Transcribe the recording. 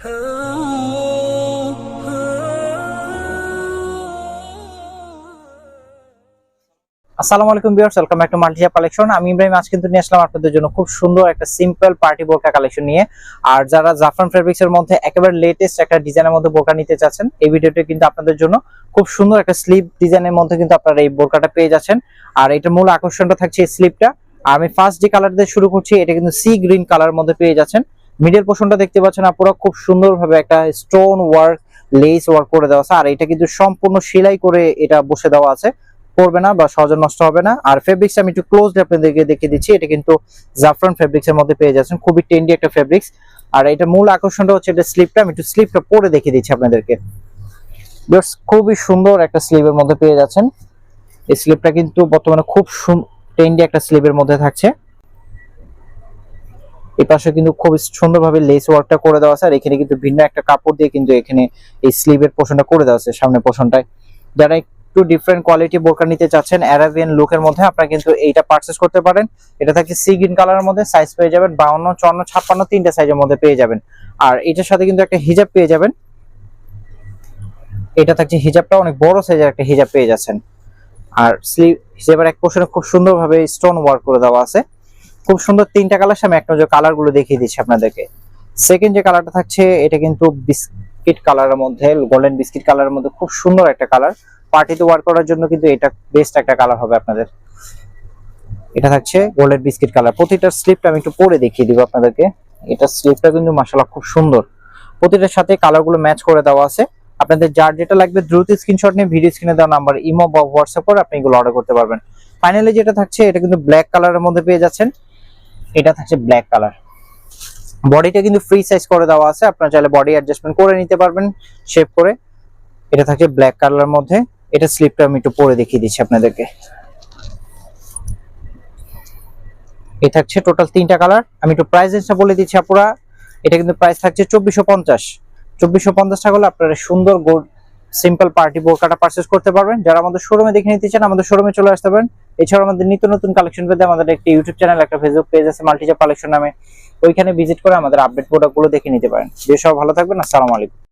আসসালামু আলাইকুম viewers, welcome back to Maltiza collection. আমি ইব্রাহিম আজ কিন্তু নিয়ে আসলাম আপনাদের জন্য খুব সুন্দর একটা সিম্পল পার্টি বোরকা কালেকশন নিয়ে। আর যারা জাফরান ফেব্রিক্স এর মধ্যে একেবারে লেটেস্ট একটা ডিজাইনের মধ্যে বোরকা নিতে চাচ্ছেন, এই ভিডিওটা কিন্তু আপনাদের জন্য খুব সুন্দর একটা স্লিপ ডিজাইনের মধ্যে কিন্তু আপনারা এই বোরকাটা পেয়ে যাচ্ছেন। আর এটার মূল আকর্ষণটা থাকছে এই স্লিপটা আর আমি ফার্স্ট যে কালার দিয়ে শুরু করছি, এটা কিন্তু সি গ্রিন কালার মধ্যে পেয়ে যাচ্ছেন। মিডল পোর্শনটা দেখতে পাচ্ছেন আপনারা খুব সুন্দরভাবে একটা স্টোন ওয়ার্ক লেস ওয়ার্ক করে দেওয়া আছে। আর এটা কিন্তু সম্পূর্ণ সেলাই করে এটা বসে দেওয়া আছে। পড়বে না বা সহজে নষ্ট হবে না। আর ফেব্রিক্স আমি একটু ক্লোজ আপনাদেরকে দেখিয়ে দিচ্ছি। এটা কিন্তু জাফরান ফেব্রিক্স এর মধ্যে পেয়ে যাচ্ছেন। খুবই টেন্ডি একটা ফেব্রিক্স আর এটা মূল আকর্ষণটা হচ্ছে এটা স্লিপটা আমি একটু স্লিপটা পরে দেখিয়ে দিচ্ছি আপনাদেরকে। খুবই সুন্দর একটা স্লিপের মধ্যে পেয়ে যাচ্ছেন। এই স্লিপটা কিন্তু বর্তমানে খুব টেন্ডি একটা স্লিপের মধ্যে থাকছে। এই পাশে কিন্তু খুব সুন্দরভাবে লেস ওয়ার্কটা করে দেওয়া আছে, আর এখানে কিন্তু ভিন্ন একটা কাপড় দিয়ে কিন্তু এখানে এই স্লিভের পোর্শনটা করে দেওয়া আছে সামনে পোর্শনটায় যারা একটু ডিফারেন্ট কোয়ালিটি বোরকা নিতে চাচ্ছেন অ্যারাবিয়ান লুকের মধ্যে আপনারা কিন্তু এইটা পারচেস করতে পারেন। এটা থাকছে সি গ্রিন কালারের মধ্যে সাইজ পেয়ে যাবেন বাউন্ন, চুয়ান্ন, ছাপ্পান্ন, তিনটা সাইজের মধ্যে পেয়ে যাবেন। আর এটার সাথে কিন্তু একটা হিজাব পেয়ে যাবেন। এটা থাকছে হিজাবটা অনেক বড় সাইজের একটা হিজাব পেয়ে যাচ্ছেন। আর স্লিভ হিজাবের এক পোর্শনে খুব সুন্দরভাবে স্টোন ওয়ার্ক করে দেওয়া আছে। খুব সুন্দর তিনটা কালার আমি এক নজর কালারগুলো দেখিয়ে দিচ্ছি আপনাদেরকে। সেকেন্ড যে কালারটা থাকছে, এটা কিন্তু বিস্কিট কালারের মধ্যে গোল্ডেন বিস্কিট কালারের মধ্যে খুব সুন্দর একটা কালার। পার্টিতে ওয়ার করার জন্য কিন্তু এটা বেস্ট একটা কালার হবে আপনাদের। এটা থাকছে গোল্ডেন বিস্কিট কালার। প্রতিটা স্লিপটা আমি একটু পরে দেখিয়ে দিব আপনাদেরকে। এটা স্লিপটা কিন্তু মাশাআল্লাহ খুব সুন্দর। প্রতিটার সাথে কালারগুলো ম্যাচ করে দেওয়া আছে। আপনাদের যার যেটা লাগবে দ্রুত স্ক্রিনশট নিয়ে ভিডিও স্ক্রিনে দেওয়া নাম্বার ইমো বা হোয়াটসঅ্যাপ করে আপনি এগুলো অর্ডার করতে পারবেন। ফাইনালি যেটা থাকছে, এটা কিন্তু ব্ল্যাক কালারের মধ্যে পেয়ে যাচ্ছেন। এটা থাকছে ব্ল্যাক কালার বডিটা কিন্তু ফ্রি সাইজ করে দেওয়া আছে, আপনারা চাইলে বডি অ্যাডজাস্টমেন্ট করে নিতে পারবেন শেপ করে। এটা থাকছে ব্ল্যাক কালারের মধ্যে, এটা স্লিপটা আমি একটু পরে দেখিয়ে দিচ্ছি আপনাদেরকে। এই থাকছে টোটাল তিনটা কালার আমি একটু প্রাইস রেঞ্জটা বলে দিচ্ছি আপুরা, এটা কিন্তু প্রাইস থাকছে চব্বিশশো পঞ্চাশ। চব্বিশশো পঞ্চাশ টাকা হলে আপনারা সুন্দর গোল্ড সিম্পল পার্টি বোরকাটা পারচেস করতে পারবেন। যারা আমাদের শোরুমে দেখে নিতে চান, আমাদের শোরুমে চলে আসতে পারেন। এছাড়াও আমাদের নিত্য নতুন কালেকশন পেতে আমাদের একটি ইউটিউব চ্যানেল একটা ফেসবুক পেজ আছে মাল্টিজা কালেকশন নামে। ওইখানে ভিজিট করে আমাদের আপডেট প্রোডাক্টগুলো দেখে নিতে পারেন। যে সব ভালো থাকবেন, আসসালামু আলাইকুম।